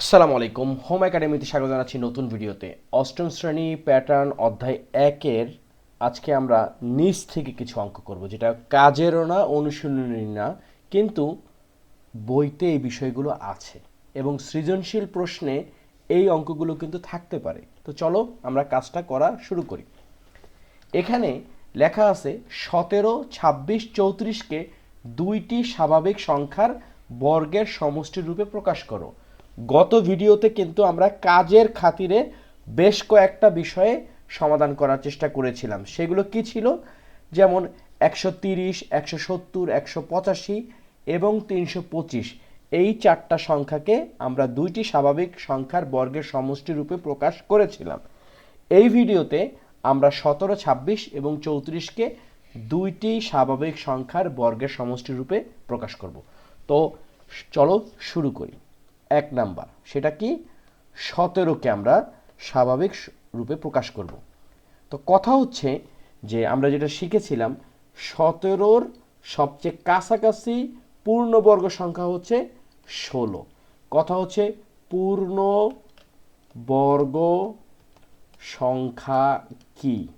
আসসালামু আলাইকুম। হোম একাডেমিতে স্বাগত জানাচ্ছি নতুন ভিডিওতে। অষ্টম শ্রেণি প্যাটার্ন অধ্যায় একের আজকে আমরা নিচ থেকে কিছু অঙ্ক করব, যেটা কাজেরও না অনুশীলনী না, কিন্তু বইতে এই বিষয়গুলো আছে এবং সৃজনশীল প্রশ্নে এই অঙ্কগুলো কিন্তু থাকতে পারে। তো চলো আমরা কাজটা করা শুরু করি। এখানে লেখা আছে, সতেরো, ছাব্বিশ চৌত্রিশকে দুইটি স্বাভাবিক সংখ্যার বর্গের সমষ্টি রূপে প্রকাশ করো। গত ভিডিওতে কিন্তু আমরা কাজের খাতিরে বেশ কয়েকটা বিষয়ে সমাধান করার চেষ্টা করেছিলাম। সেগুলো কি ছিল? যেমন একশো তিরিশ, একশো সত্তর, একশো পঁচাশি এবং তিনশো পঁচিশ। এই চারটা সংখ্যাকে আমরা দুইটি স্বাভাবিক সংখ্যার বর্গের সমষ্টি রূপে প্রকাশ করেছিলাম। এই ভিডিওতে আমরা সতেরো, ছাব্বিশ এবং চৌত্রিশকে দুইটি স্বাভাবিক সংখ্যার বর্গের সমষ্টি রূপে প্রকাশ করব। তো চলো শুরু করি। এক নাম্বার। সেটা কি? সতেরোকে আমরা স্বাভাবিক রূপে প্রকাশ করব। তো কথা হচ্ছে যে আমরা যেটা শিখেছিলাম, সতেরোর সবচেয়ে কাছাকাছি পূর্ণবর্গ সংখ্যা হচ্ছে ষোলো। কথা হচ্ছে পূর্ণ বর্গ সংখ্যা কি?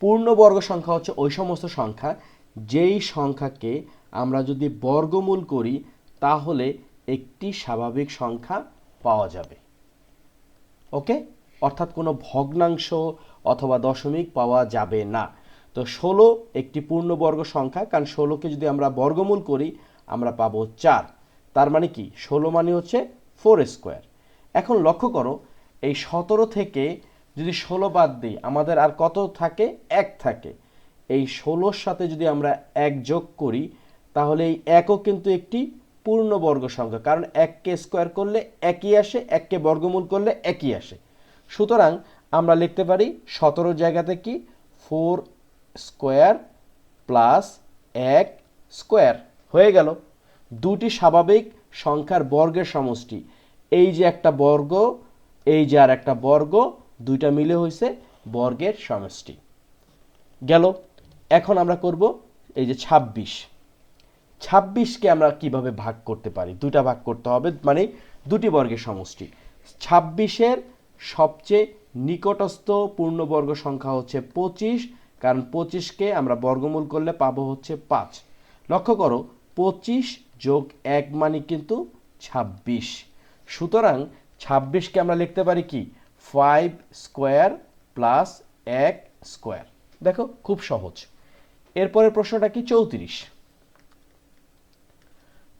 পূর্ণবর্গ সংখ্যা হচ্ছে ওই সমস্ত সংখ্যা যেই সংখ্যাকে আমরা যদি বর্গমূল করি, তাহলে একটি স্বাভাবিক সংখ্যা পাওয়া যাবে। ওকে অর্থাৎ কোনো ভগ্নাংশ অথবা দশমিক পাওয়া যাবে না। তো ষোলো একটি পূর্ণবর্গ সংখ্যা, কারণ ষোলোকে যদি আমরা বর্গমূল করি, আমরা পাবো চার। তার মানে কি? ষোলো মানে হচ্ছে ফোর স্কোয়ার। এখন লক্ষ্য করো, এই সতেরো থেকে যদি ষোলো বাদ দিই, আমাদের আর কত থাকে? এক থাকে। এই ষোলোর সাথে যদি আমরা এক যোগ করি, তাহলে এই একও কিন্তু একটি পূর্ণবর্গ সংখ্যা, কারণ এককে স্কোয়ার করলে একই আসে, এককে বর্গমূল করলে একই আসে। সুতরাং আমরা লিখতে পারি সতেরো জায়গাতে কি? ফোর স্কোয়ার প্লাস এক স্কোয়ার। হয়ে গেল। দুটি স্বাভাবিক সংখ্যার বর্গের সমষ্টি। এই যে একটা বর্গ, এই যে আর একটা বর্গ, দুইটা মিলে হয়েছে বর্গের সমষ্টি। গেল। এখন আমরা করব এই যে ছাব্বিশ। ছাব্বিশকে আমরা কীভাবে ভাগ করতে পারি? দুটা ভাগ করতে হবে মানে দুটি বর্গের সমষ্টি। ছাব্বিশের সবচেয়ে নিকটস্থ পূর্ণবর্গ সংখ্যা হচ্ছে পঁচিশ, কারণ পঁচিশকে আমরা বর্গমূল করলে পাবো হচ্ছে পাঁচ। লক্ষ্য করো, পঁচিশ যোগ এক মানে কিন্তু ছাব্বিশ। সুতরাং ছাব্বিশকে আমরা লিখতে পারি কি? ফাইভ স্কোয়ার প্লাস এক স্কোয়ার। দেখো, খুব সহজ। এরপরের প্রশ্নটা কি? চৌত্রিশ।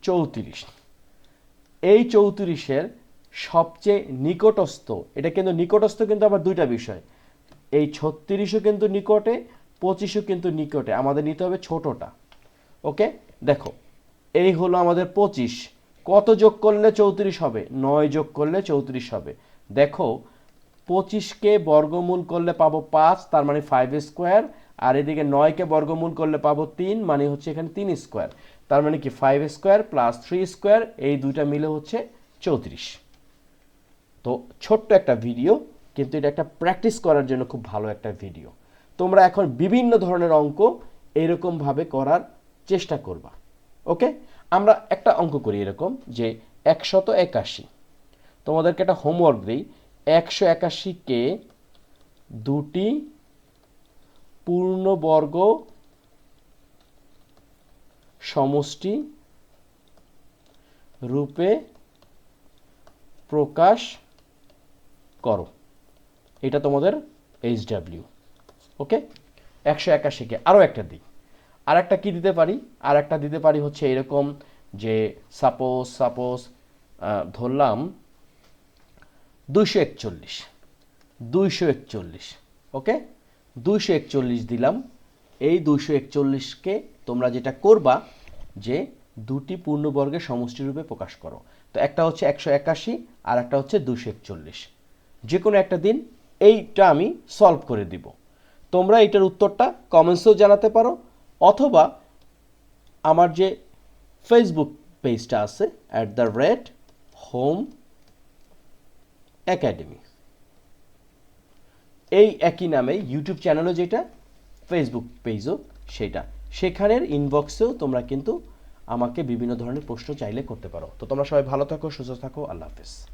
চৌত্রিশ। এই চৌত্রিশের সবচেয়ে নিকটস্থ, এটা কিন্তু নিকটস্থ কিন্তু আবার দুইটা বিষয়। এই ছত্রিশও কিন্তু নিকটে, পঁচিশও কিন্তু নিকটে। আমাদের নিতে হবে ছোটটা। ওকে? দেখো, এই হলো আমাদের পঁচিশ। কত যোগ করলে চৌত্রিশ হবে? নয় যোগ করলে চৌত্রিশ হবে। দেখো, পঁচিশকে বর্গমূল করলে পাবো পাঁচ, তার মানে ফাইভ স্কোয়ার আর এদিকে নয়কে বর্গমূল করলে পাবো তিন মানে হচ্ছে এখানে তিন স্কোয়ার তার মানে কি five square plus three square এই দুইটা মিলে হচ্ছে চৌত্রিশ। তো ছোট্ট একটা ভিডিও কিন্তু এটা একটা প্র্যাকটিস করার জন্য খুব ভালো একটা ভিডিও তোমরা এখন বিভিন্ন ধরনের অঙ্ক এরকমভাবে করার চেষ্টা করবা। ওকে আমরা একটা অঙ্ক করি এরকম যে একশত একাশি। তোমাদেরকে একটা হোমওয়ার্ক দিই। একশো একাশিকে দুটি পূর্ণবর্গ সমষ্টি রূপে প্রকাশ করো। এটা তোমাদের এইচ ডাব্লিউ ওকে একশো একাশিকে। আরও একটা দিই। আর একটা কী দিতে পারি? আর একটা দিতে পারি হচ্ছে এরকম যে সাপোজ সাপোজ ধরলাম দুইশো একচল্লিশ। দুইশো একচল্লিশ। ওকে দুইশো একচল্লিশ দিলাম এই দুইশো একচল্লিশকে তোমরা যেটা করবা যে দুটি পূর্ণবর্গের সমষ্টি রূপে প্রকাশ করো। তো একটা হচ্ছে একশো একাশি আর একটা হচ্ছে দুশো একচল্লিশ। যে কোনো একটা দিন এইটা আমি সলভ করে দিব। তোমরা এটার উত্তরটা কমেন্টসেও জানাতে পারো অথবা আমার যে ফেসবুক পেজটা আছে at the rate home academy এই একই নামে ইউটিউব চ্যানেলও যেটা ফেসবুক পেজও সেটা। সেখানের ইনবক্সেও তোমরা কিন্তু আমাকে বিভিন্ন ধরনের প্রশ্ন চাইলে করতে পারো। তো তোমরা সবাই ভালো থাকো, সুস্থ থাকো, আল্লাহ হাফেজ।